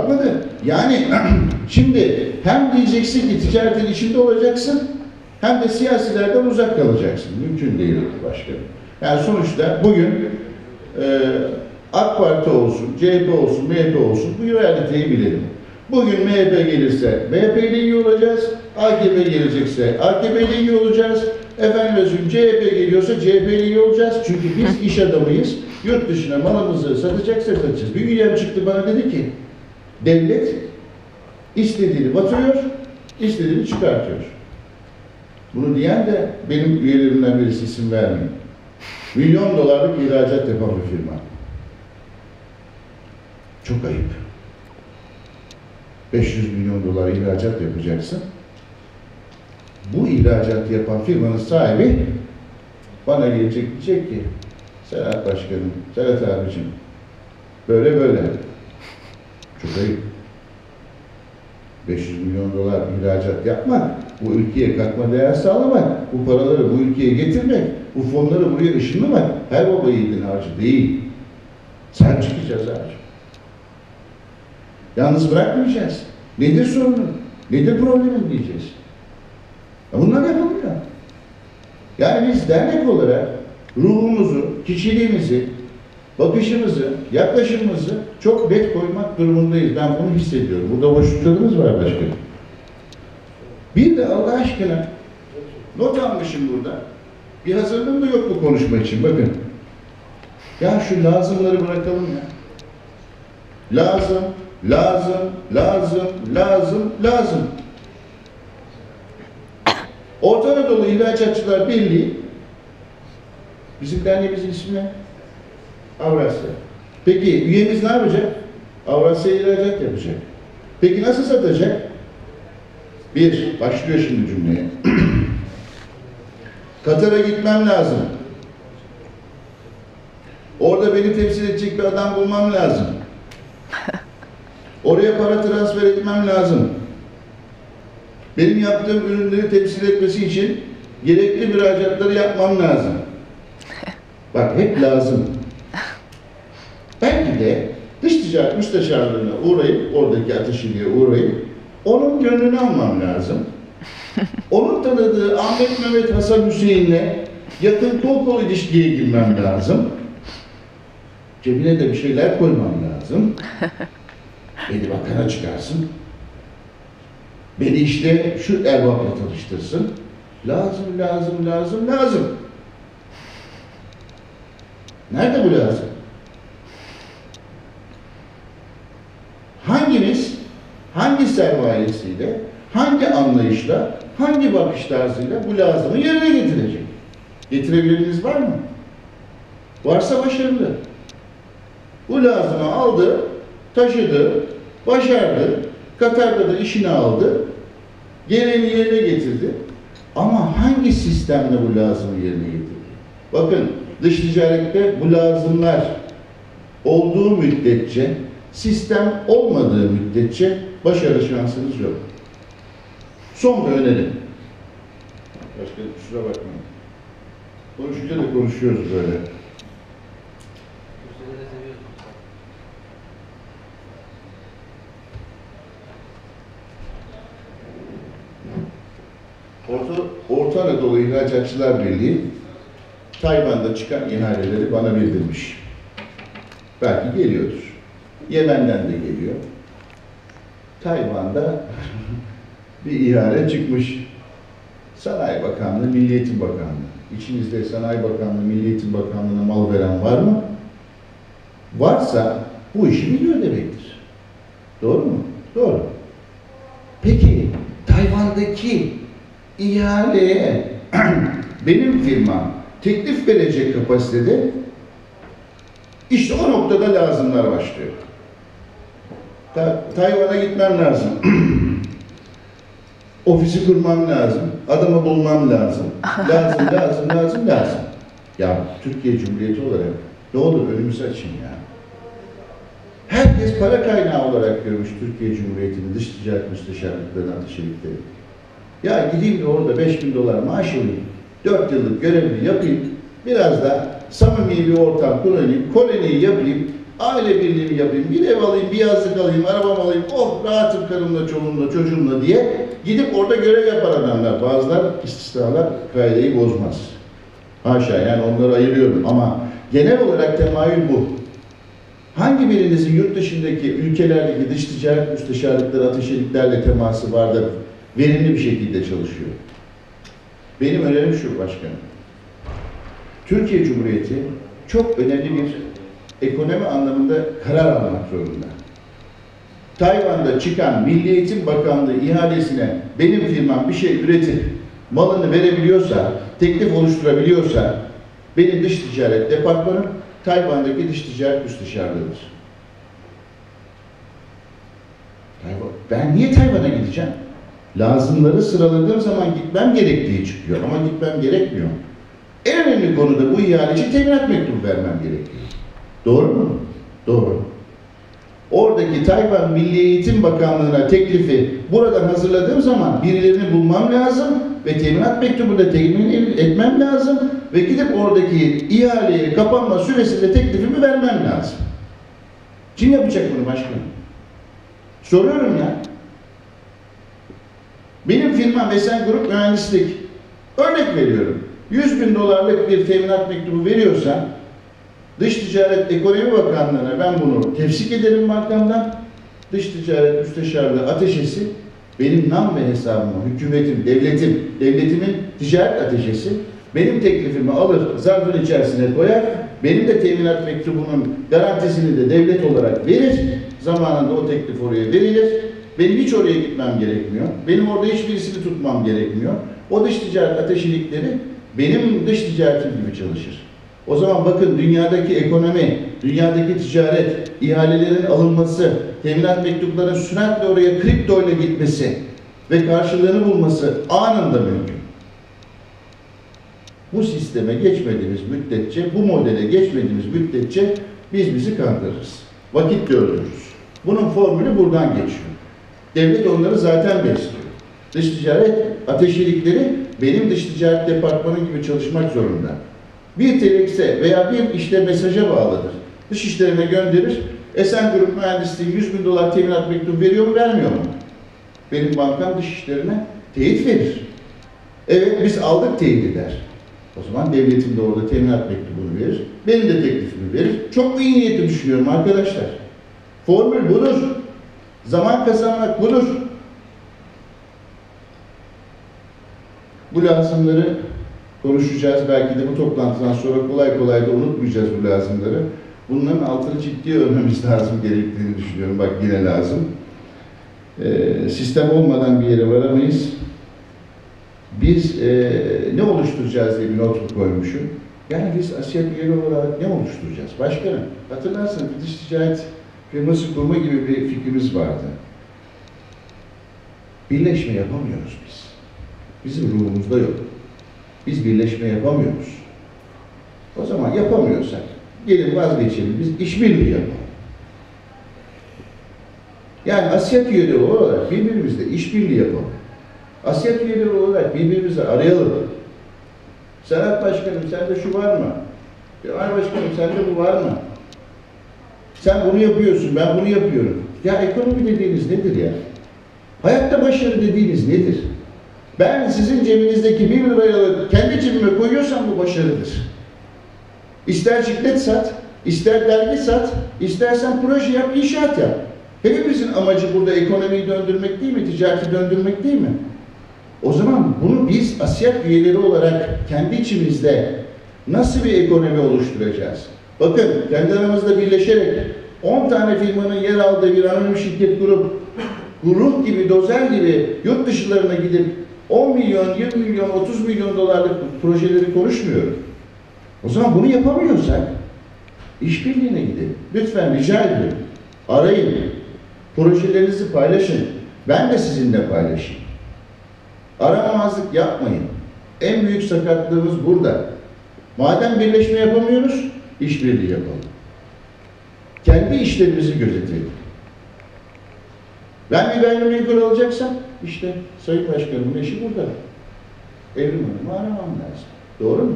Anladın? Yani şimdi hem diyeceksin ki ticaretin içinde olacaksın hem de siyasilerden uzak kalacaksın. Mümkün değil başkanım. Yani sonuçta bugün e, AK Parti olsun, CHP olsun, MHP olsun bu realiteyi bilelim. Bugün MHP gelirse MHP ile iyi olacağız, AKP gelecekse AKP ile iyi olacağız, efendim CHP geliyorsa CHP ile iyi olacağız. Çünkü biz iş adamıyız, yurt dışına malımızı satacaksa satacağız. Bir üyem çıktı bana dedi ki, devlet istediğini batırıyor, istediğini çıkartıyor. Bunu diyen de benim üyelerimden birisi isim vermiyor. Milyon dolarlık ihracat yapan bir firma. Çok ayıp. 500 milyon dolar ihracat yapacaksın. Bu ihracat yapan firmanın sahibi bana gelecek diyecek ki Serhat Başkanım, Serhat abicim böyle böyle. Ayıp. 500 milyon dolar ihracat yapmak, bu ülkeye katma değer sağlamak, bu paraları bu ülkeye getirmek, bu fonları buraya ışınlamak her baba yiğidin harcı değil. Sahip çıkacağız harcı. Yalnız bırakmayacağız. Nedir sorunun? Nedir problemin diyeceğiz. Ya bunlar yapılmıyor. Yani biz dernek olarak ruhumuzu, kişiliğimizi, bakışımızı, yaklaşımımızı çok net koymak durumundayız. Ben bunu hissediyorum. Burada boşluklarımız var başkanım. Bir de Allah aşkına not almışım burada. Bir hazırlığım da yok bu konuşma için. Bakın. Ya şu lazımları bırakalım ya. Lazım, lazım, lazım, lazım, lazım. Orta Anadolu İhracatçılar Birliği bizim derneğimizin ismi? Avrasya. Peki üyemiz ne yapacak? Avrasya ihracat yapacak. Peki nasıl satacak? Bir, başlıyor şimdi cümleye. Katar'a gitmem lazım. Orada beni temsil edecek bir adam bulmam lazım. Oraya para transfer etmem lazım. Benim yaptığım ürünleri temsil etmesi için gerekli müracaatları yapmam lazım. Bak hep lazım. Belki de dış ticaret müsteşarlığına uğrayıp, oradaki ateşiliğe uğrayıp, onun gönlünü almam lazım. Onun tanıdığı Ahmet Mehmet Hasan Hüseyin'le yakın kol kol ilişkiye girmem lazım. Cebine de bir şeyler koymam lazım. Beni bakana çıkarsın. Beni işte şu erbapla tanıştırsın. Lazım, lazım, lazım, lazım. Nerede bu lazım? Hanginiz hangi sermayesiyle, hangi anlayışla, hangi bakış tarzıyla bu lazımı yerine getirecek? Getirebiliriniz var mı? Varsa başarılı. Bu lazımı aldı, taşıdı, başardı, Katar'da da işini aldı, gereğini yerine getirdi. Ama hangi sistemle bu lazımı yerine getirdi? Bakın dış ticarette bu lazımlar olduğu müddetçe, sistem olmadığı müddetçe başarı şansınız yok. Son bir önerim. Başka kusura bakmayın. Konuşunca da konuşuyoruz böyle. Orta, Orta Anadolu İhracatçılar Birliği Tayvan'da çıkan ihaleleri bana bildirmiş. Belki geliyordur. Yemen'den de geliyor. Tayvan'da bir ihale çıkmış. Sanayi Bakanlığı, Milli Eğitim Bakanlığı. İçinizde Sanayi Bakanlığı, Milli Eğitim Bakanlığı'na mal veren var mı? Varsa bu işi biliyor demektir. Doğru mu? Doğru. Peki Tayvan'daki ihaleye benim firmam teklif verecek kapasitede işte o noktada lazımlar başlıyor. Ta- Tayvan'a gitmem lazım. Ofisi kurmam lazım. Adamı bulmam lazım. Lazım, lazım, lazım, lazım. Ya Türkiye Cumhuriyeti olarak ne olur önümüzü açın ya. Herkes para kaynağı olarak görmüş Türkiye Cumhuriyeti'nin dış ticaret müsteşarlıklarını, ateşelikleri. Ya gideyim de orada 5000 dolar maaş alayım, 4 yıllık görevimi yapayım, biraz da samimi bir ortam kurayım, koloniyi yapayım, aile birliğimi yapayım, bir ev alayım, bir yazlık alayım, arabam alayım, oh rahatım karımla, çoluğumla, çocuğumla diye gidip orada görev yapar adamlar. Bazılar istisnalar kaideyi bozmaz. Haşa yani onları ayırıyorum ama genel olarak temayül bu. Hangi birinizin yurt dışındaki ülkelerdeki dış ticaret müsteşarlıkları, ateşeliklerle teması vardır, verimli bir şekilde çalışıyor? Benim önerim şu başkanım. Türkiye Cumhuriyeti çok önemli bir ekonomi anlamında karar almak zorunda. Tayvan'da çıkan Milli Eğitim Bakanlığı ihalesine benim firmam bir şey üretip malını verebiliyorsa, teklif oluşturabiliyorsa benim dış ticaret departmanım Tayvan'daki dış ticaret müsteşarlığıdır. Ben niye Tayvan'a gideceğim? Lazımları sıraladığım zaman gitmem gerektiği çıkıyor ama gitmem gerekmiyor. En önemli konuda bu ihale için teminat mektubu vermem gerekiyor. Doğru mu? Doğru. Oradaki Tayvan Milli Eğitim Bakanlığı'na teklifi buradan hazırladığım zaman birilerini bulmam lazım ve teminat mektubu da temin etmem lazım ve gidip oradaki ihaleye kapanma süresinde teklifimi vermem lazım. Kim yapacak bunu başkanım? Soruyorum ya. Benim firmam Esen Grup Mühendislik. Örnek veriyorum. 100 bin dolarlık bir teminat mektubu veriyorsa Dış Ticaret Ekonomi Bakanlığı'na ben bunu tefsik ederim bankamdan. Dış Ticaret Müsteşarlığı ateşesi benim nam ve hesabıma, hükümetim, devletim, devletimin ticaret ateşesi benim teklifimi alır, zarfın içerisine koyar, benim de teminat mektubunun garantisini de devlet olarak verir, zamanında o teklif oraya verilir, benim hiç oraya gitmem gerekmiyor, benim orada hiçbirisini tutmam gerekmiyor. O dış ticaret ateşilikleri benim dış ticaretim gibi çalışır. O zaman bakın dünyadaki ekonomi, dünyadaki ticaret, ihalelerin alınması, teminat mektuplarının süratle oraya kripto ile gitmesi ve karşılığını bulması anında mümkün. Bu sisteme geçmediğimiz müddetçe, bu modele geçmediğimiz müddetçe biz bizi kandırırız. Vakit öldürürüz. Bunun formülü buradan geçiyor. Devlet onları zaten besliyor. Dış ticaret ateşilikleri benim dış ticaret departmanı gibi çalışmak zorunda. Bir telekse veya bir işte mesaja bağlıdır. Dış işlerine gönderir. Esen Grup Mühendisliği 100 bin dolar teminat mektubu veriyor mu vermiyor mu? Benim bankam dış işlerine teyit verir. Evet biz aldık teyit eder. O zaman devletin de orada teminat mektubunu verir. Benim de teklifimi verir. Çok iyi niyetli düşünüyorum arkadaşlar. Formül budur. Zaman kazanmak budur. Bu lazımları konuşacağız. Belki de bu toplantıdan sonra kolay kolay da unutmayacağız bu lazımları. Bunların altını ciddi örmemiz lazım gerektiğini düşünüyorum. Bak yine lazım. Ee, sistem olmadan bir yere varamayız. Biz e, ne oluşturacağız diye bir not koymuşum. Yani biz Asya üyeli olarak ne oluşturacağız? Başkanım, hatırlarsınız bir dış ticaret firması kurma gibi bir fikrimiz vardı. Birleşme yapamıyoruz biz. Bizim ruhumuzda yok. Biz birleşme yapamıyoruz. O zaman yapamıyorsak gelin vazgeçelim, biz işbirliği yapalım. Yani Asya üyeleri olarak birbirimizle işbirliği yapalım. Asya üyeleri olarak birbirimizi arayalım. Serhat Başkanım sende şu var mı? Kemal Başkanım sende bu var mı? Sen bunu yapıyorsun, ben bunu yapıyorum. Ya ekonomi dediğiniz nedir ya? Hayatta başarı dediğiniz nedir? Ben sizin cebinizdeki bir lirayı alıp kendi cebime koyuyorsam bu başarıdır. İster ciklet sat, ister dergi sat, istersen proje yap, inşaat yap. Hepimizin amacı burada ekonomiyi döndürmek değil mi, ticareti döndürmek değil mi? O zaman bunu biz ASİAD üyeleri olarak kendi içimizde nasıl bir ekonomi oluşturacağız? Bakın kendi aramızda birleşerek 10 tane firmanın yer aldığı bir anonim şirket kurup grup gibi, dozer gibi yurt dışılarına gidip 10 milyon, 20 milyon, 30 milyon dolarlık projeleri konuşmuyorum. O zaman bunu yapamıyorsak işbirliğine gidin. Lütfen rica ediyorum. Arayın. Projelerinizi paylaşın. Ben de sizinle paylaşayım. Aramamazlık yapmayın. En büyük sakatlığımız burada. Madem birleşme yapamıyoruz, işbirliği yapalım. Kendi işlerimizi gözetelim. Ben bir gayrimenkul alacaksam, işte Sayın Başkanımın eşi burada. Evrim Hanım'ı aramam lazım. Doğru mu?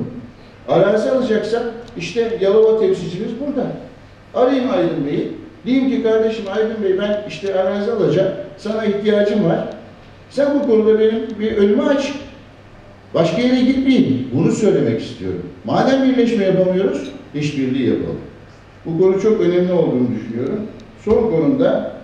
Arazi alacaksam, işte Yalova temsilcimiz burada. Arayayım Aydın Bey'i. Diyeyim ki kardeşim Aydın Bey ben işte arazi alacağım. Sana ihtiyacım var. Sen bu konuda benim bir önümü aç. Başka yere gitmeyeyim. Bunu söylemek istiyorum. Madem birleşme yapamıyoruz, işbirliği yapalım. Bu konu çok önemli olduğunu düşünüyorum. Son konumda